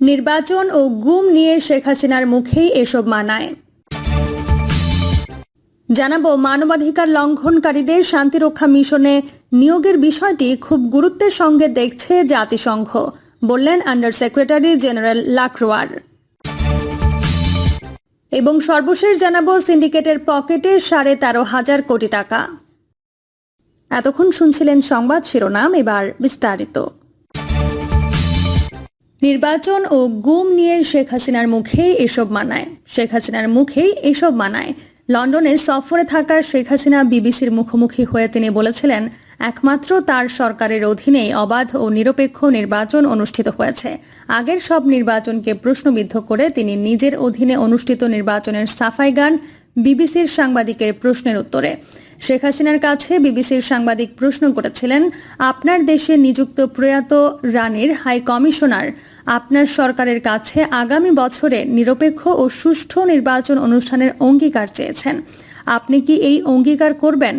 নির্বাচন ও গুম নিয়ে শেখ হাসিনার মুখেই এসব মানায়। জানাব মানবাধিকার লঙ্ঘনকারীদের শান্তিরক্ষা মিশনে নিয়োগের বিষয়টি খুব গুরুত্বের সঙ্গে দেখছে জাতিসংঘ, বললেন আন্ডার সেক্রেটারি জেনারেল লাকরোয়ার। এবং সর্বশেষ জানাব সিন্ডিকেটের পকেটে সাড়ে তেরো হাজার কোটি টাকা। এতক্ষণ শুনছিলেন সংবাদ শিরোনাম, এবার বিস্তারিত। নির্বাচন ও গুম নিয়ে শেখ হাসিনার মুখেই এসব মানায়। শেখ হাসিনার মুখেই এসব মানায়। লন্ডনে সফরে থাকা শেখ হাসিনা বিবিসির মুখোমুখি হয়ে তিনি বলেছিলেন, একমাত্র তার সরকারের অধীনেই অবাধ ও নিরপেক্ষ নির্বাচন অনুষ্ঠিত হয়েছে। আগের সব নির্বাচনকে প্রশ্নবিদ্ধ করে তিনি নিজের অধীনে অনুষ্ঠিত নির্বাচনের সাফাই গান বিবিসির সাংবাদিকের প্রশ্নের উত্তরে। শেখ হাসিনার কাছে বিবিসির সাংবাদিক প্রশ্ন করেছিলেন, আপনার দেশে নিযুক্ত প্রয়াত রানীর হাই কমিশনার, আপনার সরকারের কাছে আগামী বছরে নিরপেক্ষ ও সুষ্ঠু নির্বাচন অনুষ্ঠানের অঙ্গীকার চেয়েছেন। আপনি কি এই অঙ্গীকার করবেন?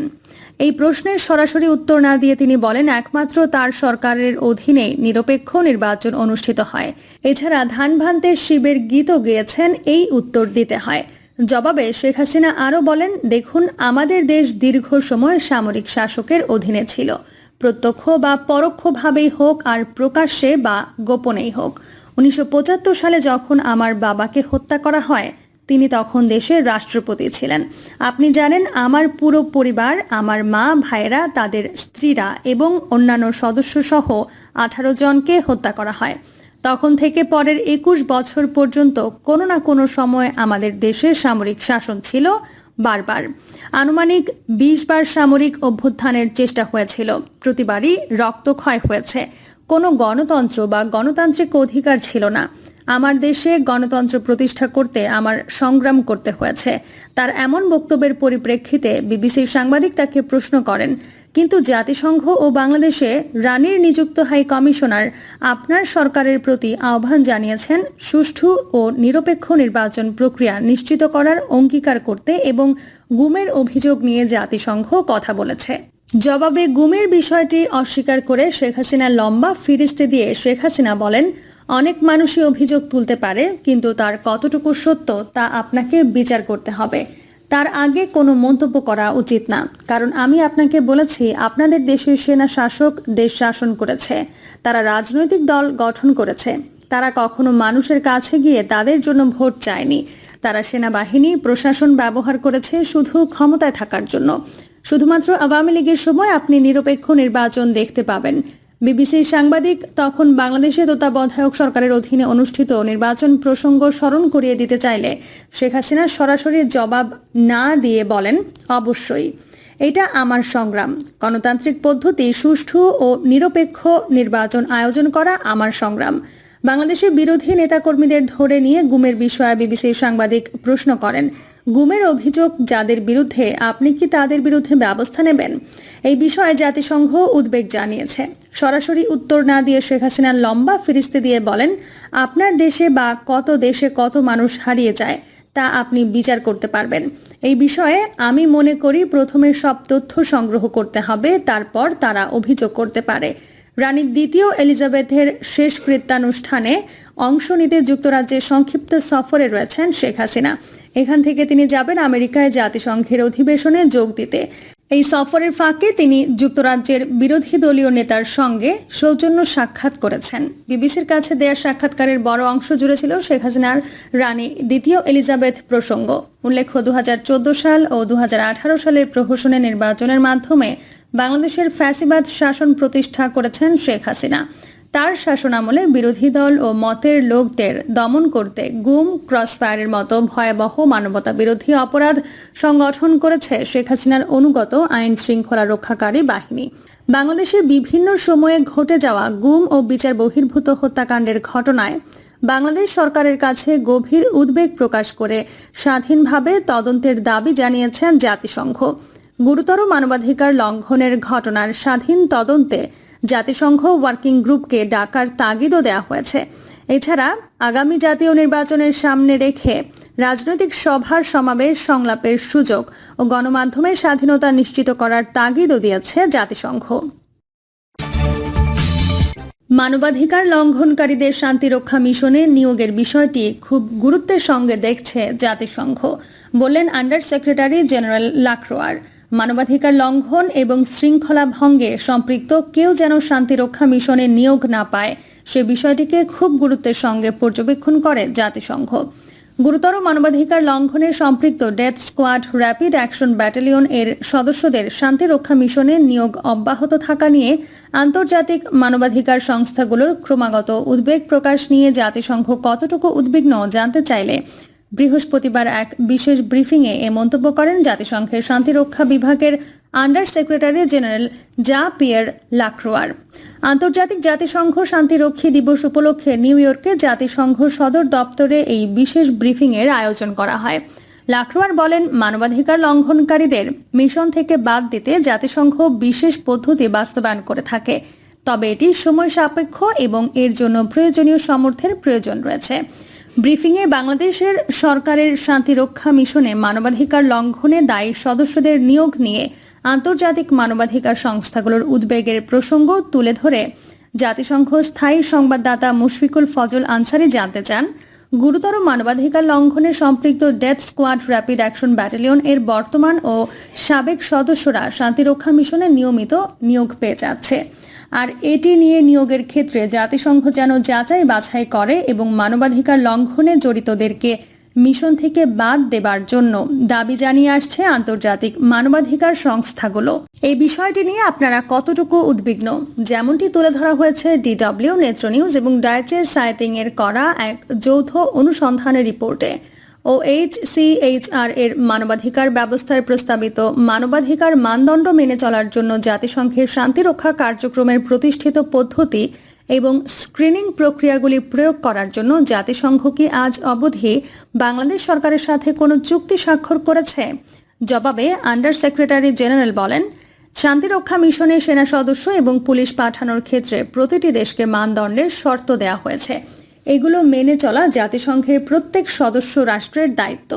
এই প্রশ্নের সরাসরি উত্তর না দিয়ে তিনি বলেন, একমাত্র তার সরকারের অধীনে নিরপেক্ষ নির্বাচন অনুষ্ঠিত হয়। এছাড়া ধান ভান্তের শিবের গীতও গেয়েছেন, এই উত্তর দিতে হয়। জবাবে শেখ হাসিনা আরও বলেন, দেখুন, আমাদের দেশ দীর্ঘ সময় সামরিক শাসকের অধীনে ছিল। প্রত্যক্ষ বা পরোক্ষভাবেই হোক আর প্রকাশ্যে বা গোপনেই হোক। উনিশশো পঁচাত্তর সালে যখন আমার বাবাকে হত্যা করা হয়, তিনি তখন দেশের রাষ্ট্রপতি ছিলেন। আপনি জানেন, আমার পুরো পরিবার, আমার মা, ভাইয়েরা, তাদের স্ত্রীরা এবং অন্যান্য সদস্য সহ আঠারো জনকে হত্যা করা হয়। তখন থেকে পরের একুশ বছর পর্যন্ত কোনো না কোনো সময় আমাদের দেশের সামরিক শাসন ছিল বারবার। আনুমানিক বিশ বার সামরিক অভ্যুত্থানের চেষ্টা হয়েছিল। প্রতিবারই রক্তক্ষয় হয়েছে। কোনো গণতন্ত্র বা গণতান্ত্রিক অধিকার ছিল না। আমার দেশে গণতন্ত্র প্রতিষ্ঠা করতে আমার সংগ্রাম করতে হয়েছে। তার এমন বক্তব্যের পরিপ্রেক্ষিতে বিবিসির সাংবাদিক তাকে প্রশ্ন করেন, কিন্তু জাতিসংঘ ও বাংলাদেশে রানীর নিযুক্ত হাই কমিশনার আপনার সরকারের প্রতি আহ্বান জানিয়েছেন, সুষ্ঠু ও নিরপেক্ষ নির্বাচন প্রক্রিয়া নিশ্চিত করার অঙ্গীকার করতে এবং গুমের অভিযোগ নিয়ে জাতিসংঘ কথা বলেছে। জবাবে গুমের বিষয়টি অস্বীকার করে শেখ হাসিনা লম্বা ফিরিস্তে দিয়ে শেখ হাসিনা বলেন অনেক মানুষই অভিযোগ তুলতে পারে, কিন্তু তার কতটুকু সত্য তা আপনাকে বিচার করতে হবে। তার আগে কোনো মন্তব্য করা উচিত না, কারণ আমি আপনাকে বলেছি, আপনাদের দেশের সেনা শাসক দেশ শাসন করেছে, তারা রাজনৈতিক দল গঠন করেছে, তারা কখনো মানুষের কাছে গিয়ে তাদের জন্য ভোট চায়নি, তারা সেনাবাহিনী, প্রশাসন ব্যবহার করেছে শুধু ক্ষমতায় থাকার জন্য। শুধুমাত্র আওয়ামী লীগের সময় আপনি নিরপেক্ষ নির্বাচন দেখতে পাবেন বিবিসির সাংবাদিক তখন বাংলাদেশে তত্ত্বাবধায়ক সরকারের অধীনে অনুষ্ঠিত নির্বাচন প্রসঙ্গ স্মরণ করিয়ে দিতে চাইলে শেখ হাসিনা সরাসরি জবাব না দিয়ে বলেন, অবশ্যই। এটা আমার সংগ্রাম। গণতান্ত্রিক পদ্ধতি সুষ্ঠু ও নিরপেক্ষ নির্বাচন আয়োজন করা আমার সংগ্রাম। বাংলাদেশের বিরোধী নেতাকর্মীদের ধরে নিয়ে গুমের বিষয়ে বিবিসির সাংবাদিক প্রশ্ন করেন। গুমের অভিযোগ যাদের বিরুদ্ধে, আপনি কি তাদের বিরুদ্ধে ব্যবস্থা নেবেন? এই বিষয়ে জাতিসংঘ উদ্বেগ জানিয়েছে। সরাসরি উত্তর না দিয়ে শেখ হাসিনা লম্বা ফিরিস্তে দিয়ে বলেন, আপনার দেশে বা কত দেশে কত মানুষ হারিয়ে যায়, তা আপনি বিচার করতে পারবেন। এই বিষয়ে আমি মনে করি প্রথমে সব তথ্য সংগ্রহ করতে হবে, তারপর তারা অভিযোগ করতে পারে। রানী দ্বিতীয় এলিজাবেথের শেষ কৃত্যানুষ্ঠানে অংশ নিতে যুক্তরাজ্যের সংক্ষিপ্ত সফরে রয়েছেন শেখ হাসিনা। এখান থেকে তিনি যাবেন আমেরিকায় জাতিসংঘের অধিবেশনে যোগ দিতে। এই সফরের ফাঁকে তিনি যুক্তরাজ্যের বিরোধী দলীয় নেতার সঙ্গে সৌজন্য সাক্ষাৎ করেছেন। বিবিসির কাছে দেয়া সাক্ষাৎকারের বড় অংশ জুড়ে ছিল শেখ হাসিনার রানী দ্বিতীয় এলিজাবেথ প্রসঙ্গ। উল্লেখ্য দু হাজার চোদ্দ সাল ও দু হাজার আঠারো সালের প্রহসনের নির্বাচনের মাধ্যমে বাংলাদেশের ফ্যাসিবাদ শাসন প্রতিষ্ঠা করেছেন শেখ হাসিনা। তার শাসনামলে বিরোধী দল ও মতের লোকদের দমন করতে গুম, ক্রসফায়ারের মতো ভয়াবহ মানবতা বিরোধী অপরাধ সংগঠন করেছে শেখ হাসিনার অনুগত আইন শৃঙ্খলা রক্ষাকারী বাহিনী। বাংলাদেশে বিভিন্ন সময়ে ঘটে যাওয়া গুম ও বিচার বহির্ভূত হত্যাকাণ্ডের ঘটনায় বাংলাদেশ সরকারের কাছে গভীর উদ্বেগ প্রকাশ করে স্বাধীনভাবে তদন্তের দাবি জানিয়েছেন জাতিসংঘ। গুরুতর মানবাধিকার লঙ্ঘনের ঘটনার স্বাধীন তদন্তে জাতিসংঘ ওয়ার্কিং গ্রুপকে ডাকার তাগিদও দেওয়া হয়েছে। এছাড়া আগামী জাতীয় নির্বাচনের সামনে রেখে রাজনৈতিক সভার সমাবেশ সংলাপের সুযোগ ও গণমাধ্যমের স্বাধীনতা নিশ্চিত করার তাগিদও দিয়েছে জাতিসংঘ। মানবাধিকার লঙ্ঘনকারীদের শান্তিরক্ষা মিশনে নিয়োগের বিষয়টি খুব গুরুত্বের সঙ্গে দেখছে জাতিসংঘ, বললেন আন্ডার সেক্রেটারি জেনারেল লাক্রোয়ার মানবাধিকার লঙ্ঘন এবং শৃঙ্খলা ভঙ্গে সম্পৃক্ত কেউ যেন শান্তিরক্ষা মিশনে নিয়োগ না পায়, সে বিষয়টিকে খুব গুরুত্বের সঙ্গে পর্যবেক্ষণ করে জাতিসংঘ। গুরুতর মানবাধিকার লঙ্ঘনে সম্পৃক্ত death squad rapid action battalion এর সদস্যদের শান্তিরক্ষা মিশনে নিয়োগ অব্যাহত থাকা নিয়ে আন্তর্জাতিক মানবাধিকার সংস্থাগুলোর ক্রমাগত উদ্বেগ প্রকাশ নিয়ে জাতিসংঘ কতটুকু উদ্বিগ্ন জানতে চাইলে বৃহস্পতিবার এক বিশেষ ব্রিফিংয়ে এ মন্তব্য করেন জাতিসংঘের শান্তিরক্ষা বিভাগের under secretary general Jean Pierre লাক্রোয়ার। আন্তর্জাতিক জাতিসংঘ শান্তিরক্ষী দিবস উপলক্ষে নিউ ইয়র্কে জাতিসংঘ সদর দপ্তরে এই বিশেষ ব্রিফিংয়ের আয়োজন করা হয়। লাক্রোয়ার বলেন, মানবাধিকার লঙ্ঘনকারীদের মিশন থেকে বাদ দিতে জাতিসংঘ বিশেষ পদ্ধতি বাস্তবায়ন করে থাকে। তবে এটি সময় সাপেক্ষ এবং এর জন্য প্রয়োজনীয় সমর্থের প্রয়োজন রয়েছে। ব্রিফিংয়ে বাংলাদেশের সরকারের শান্তিরক্ষা মিশনে মানবাধিকার লঙ্ঘনে দায়ী সদস্যদের নিয়োগ নিয়ে আন্তর্জাতিক মানবাধিকার সংস্থাগুলোর উদ্বেগের প্রসঙ্গ তুলে ধরে জাতিসংঘ স্থায়ী সংবাদদাতা মুশফিকুল ফজল আনসারি জানতে চান, গুরুতর মানবাধিকার লঙ্ঘনে সম্পৃক্ত death squad rapid action battalion এর বর্তমান ও সাবেক সদস্যরা শান্তিরক্ষা মিশনে নিয়মিত নিয়োগ পেয়ে যাচ্ছে। আর এটি নিয়ে নিয়োগের ক্ষেত্রে জাতিসংঘ যেন যাচাই বাছাই করে এবং মানবাধিকার লঙ্ঘনে জড়িতদেরকে মিশন থেকে বাদ দেবার জন্য দাবি জানিয়ে আসছে আন্তর্জাতিক মানবাধিকার সংস্থাগুলো। এই বিষয়টি নিয়ে আপনারা কতটুকু উদ্বিগ্ন? যেমনটি তুলে ধরা হয়েছে ডিডব্লিউ নেত্র নিউজ এবং ডাইচে সাইতিং এর করা এক যৌথ অনুসন্ধানের রিপোর্টে। ও এইচ সিএইচআর এর মানবাধিকার ব্যবস্থায় প্রস্তাবিত মানবাধিকার মানদণ্ড মেনে চলার জন্য জাতিসংঘের শান্তিরক্ষা কার্যক্রমের প্রতিষ্ঠিত পদ্ধতি এবং স্ক্রিনিং প্রক্রিয়াগুলি প্রয়োগ করার জন্য জাতিসংঘ কি আজ অবধি বাংলাদেশ সরকারের সাথে কোনো চুক্তি স্বাক্ষর করেছে? জবাবে আন্ডার সেক্রেটারি জেনারেল বলেন শান্তিরক্ষা মিশনে সেনা সদস্য এবং পুলিশ পাঠানোর ক্ষেত্রে প্রতিটি দেশকে মানদণ্ডের শর্ত দেওয়া হয়েছে। এগুলো মেনে চলা জাতিসংঘের প্রত্যেক সদস্য রাষ্ট্রের দায়িত্ব।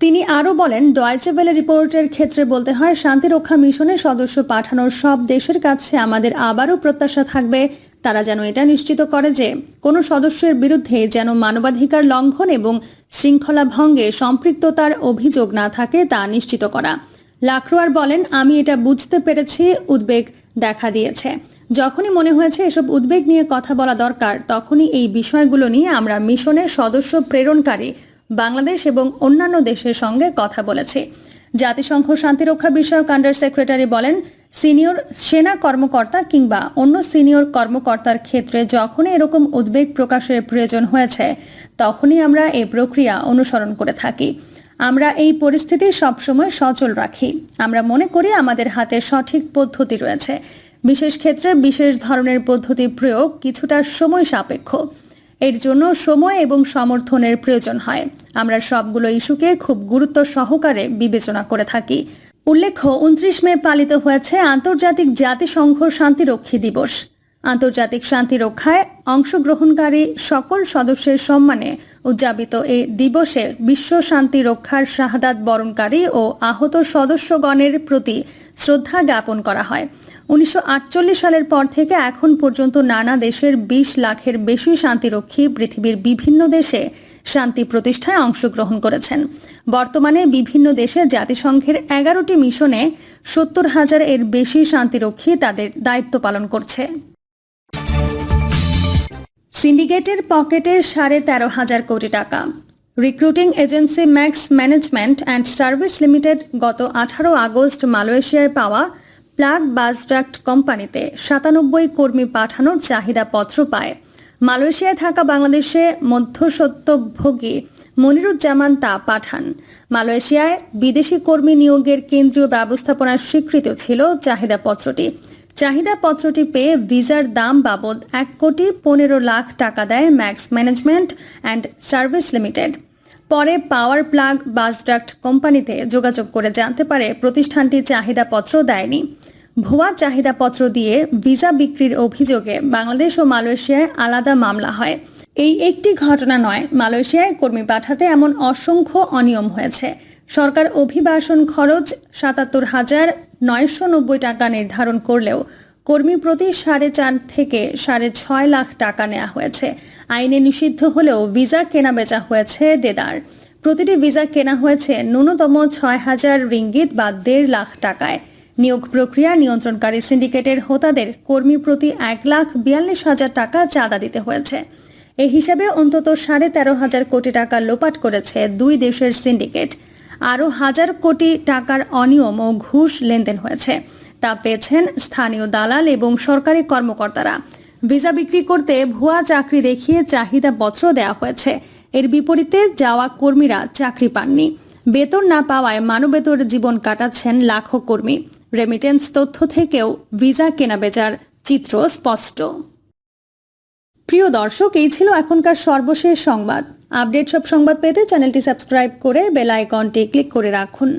তিনি আরও বলেন ডয়েচে ভেলে রিপোর্টের ক্ষেত্রে বলতে হয়, শান্তিরক্ষা মিশনে সদস্য পাঠানোর সব দেশের কাছে আমাদের আবারও প্রত্যাশা থাকবে। তারা যেন এটা নিশ্চিত করে যে, কোনো সদস্যের বিরুদ্ধে যেন মানবাধিকার লঙ্ঘন এবং শৃঙ্খলা ভঙ্গে সম্পৃক্ততার অভিযোগ না থাকে তা নিশ্চিত করা। লাখরোয়ার বলেন, আমি এটা বুঝতে পেরেছি। উদ্বেগ দেখা দিয়েছে। যখনই মনে হয়েছে এসব উদ্বেগ নিয়ে কথা বলা দরকার, তখনই এই বিষয়গুলো নিয়ে আমরা মিশনের সদস্য প্রেরণকারী বাংলাদেশ এবং অন্যান্য দেশের সঙ্গে কথা বলেছি। জাতিসংঘ শান্তিরক্ষা বিষয়ক আন্ডার সেক্রেটারি বলেন, সিনিয়র সেনা কর্মকর্তা কিংবা অন্য সিনিয়র কর্মকর্তার ক্ষেত্রে যখনই এরকম উদ্বেগ প্রকাশের প্রয়োজন হয়েছে, তখনই আমরা এই প্রক্রিয়া অনুসরণ করে থাকি। আমরা এই পরিস্থিতি সবসময় সচল রাখি। আমরা মনে করি আমাদের হাতে সঠিক পদ্ধতি রয়েছে। বিশেষ ক্ষেত্রে বিশেষ ধরনের পদ্ধতি প্রয়োগ কিছুটা সময় সাপেক্ষ। এর জন্য সময় এবং সমর্থনের প্রয়োজন হয়। আমরা সবগুলো ইস্যুকে খুব গুরুত্ব সহকারে বিবেচনা করে থাকি। উল্লেখ্য, উনত্রিশ মে পালিত হয়েছে আন্তর্জাতিক জাতিসংঘ শান্তিরক্ষী দিবস। আন্তর্জাতিক শান্তি রক্ষায় অংশগ্রহণকারী সকল সদস্যের সম্মানে উদযাপিত এই দিবসে বিশ্ব শান্তি রক্ষার শাহাদাত বরণকারী ও আহত সদস্যগণের প্রতি শ্রদ্ধা জ্ঞাপন করা হয়। উনিশশো আটচল্লিশ সালের পর থেকে এখন পর্যন্ত নানা দেশের ২০ লাখের বেশি শান্তিরক্ষী পৃথিবীর বিভিন্ন দেশে শান্তি প্রতিষ্ঠায় অংশগ্রহণ করেছেন। বর্তমানে বিভিন্ন দেশে জাতিসংঘের এগারোটি মিশনে সত্তর হাজার এর বেশি শান্তিরক্ষী তাদের দায়িত্ব পালন করছে। সিন্ডিকেটের পকেটে সাড়ে তেরো হাজার কোটি টাকা। Recruiting agency Max management and service limited গত আঠারো আগস্ট মালয়েশিয়ায় পাওয়া প্লাগ বাসডাক্ট কোম্পানিতে সাতানব্বই কর্মী পাঠানোর চাহিদাপত্র পায়। মালয়েশিয়ায় থাকা বাংলাদেশে মধ্যসত্ত্বভোগী মনিরুজ্জামান তা পাঠান। মালয়েশিয়ায় বিদেশি কর্মী নিয়োগের কেন্দ্রীয় ব্যবস্থাপনার স্বীকৃত ছিল চাহিদাপত্রটি। চাহিদাপত্রটি পেয়ে ভিসার দাম বাবদ এক কোটি পনেরো লাখ টাকা দেয় Max management and service limited. পরে পাওয়ার প্লাগ বাসডাক্ট কোম্পানিতে যোগাযোগ করে জানতে পারে, প্রতিষ্ঠানটি চাহিদাপত্র দেয়নি। ভুয়া চাহিদাপত্র দিয়ে ভিসা বিক্রির অভিযোগে বাংলাদেশ ও মালয়েশিয়ায় আলাদা মামলা হয়। এই একটি ঘটনা নয়, মালয়েশিয়ায় কর্মী পাঠাতে এমন অসংখ্য অনিয়ম হয়েছে। সরকার অভিবাসন খরচ সাতাত্তর হাজার নয়শো নব্বই টাকা নির্ধারণ করলেও কর্মী প্রতি সাড়ে চার থেকে সাড়ে ছয় লাখ টাকা নেওয়া হয়েছে। আইনে নিষিদ্ধ হলেও ভিসা কেনা বেচা হয়েছে দেদার। প্রতিটি ভিসা কেনা হয়েছে ন্যূনতম ছয় হাজার রিঙ্গিত বা দেড় লাখ টাকায়। নিয়োগ প্রক্রিয়া নিয়ন্ত্রণকারী সিন্ডিকেটের হোতাদের কর্মী প্রতি এক লাখ বিয়াল্লিশ হাজার টাকা চাঁদা দিতে হয়েছে। এই হিসাবে অন্তত সাড়ে তেরো হাজার কোটি টাকা লোপাট করেছে দুই দেশের সিন্ডিকেট। আরও হাজার কোটি টাকার অনিয়ম ও ঘুষ লেনদেন হয়েছে। তা পেয়েছেন স্থানীয় দালাল এবং সরকারি কর্মকর্তারা। ভিসা বিক্রি করতে ভুয়া চাকরি দেখিয়ে চাহিদা পত্র দেওয়া হয়েছে। এর বিপরীতে যাওয়া কর্মীরা চাকরি পাননি। বেতন না পাওয়ায় মানবেতর জীবন কাটাচ্ছেন লাখো কর্মী। রেমিটেন্স তথ্য থেকেও ভিসা কেনাবেচার চিত্র স্পষ্ট। প্রিয় দর্শক, এই ছিল এখনকার সর্বশেষ সংবাদ। আপডেট সব সংবাদ পেতে চ্যানেলটি সাবস্ক্রাইব করে বেল আইকনটি ক্লিক করে রাখুন।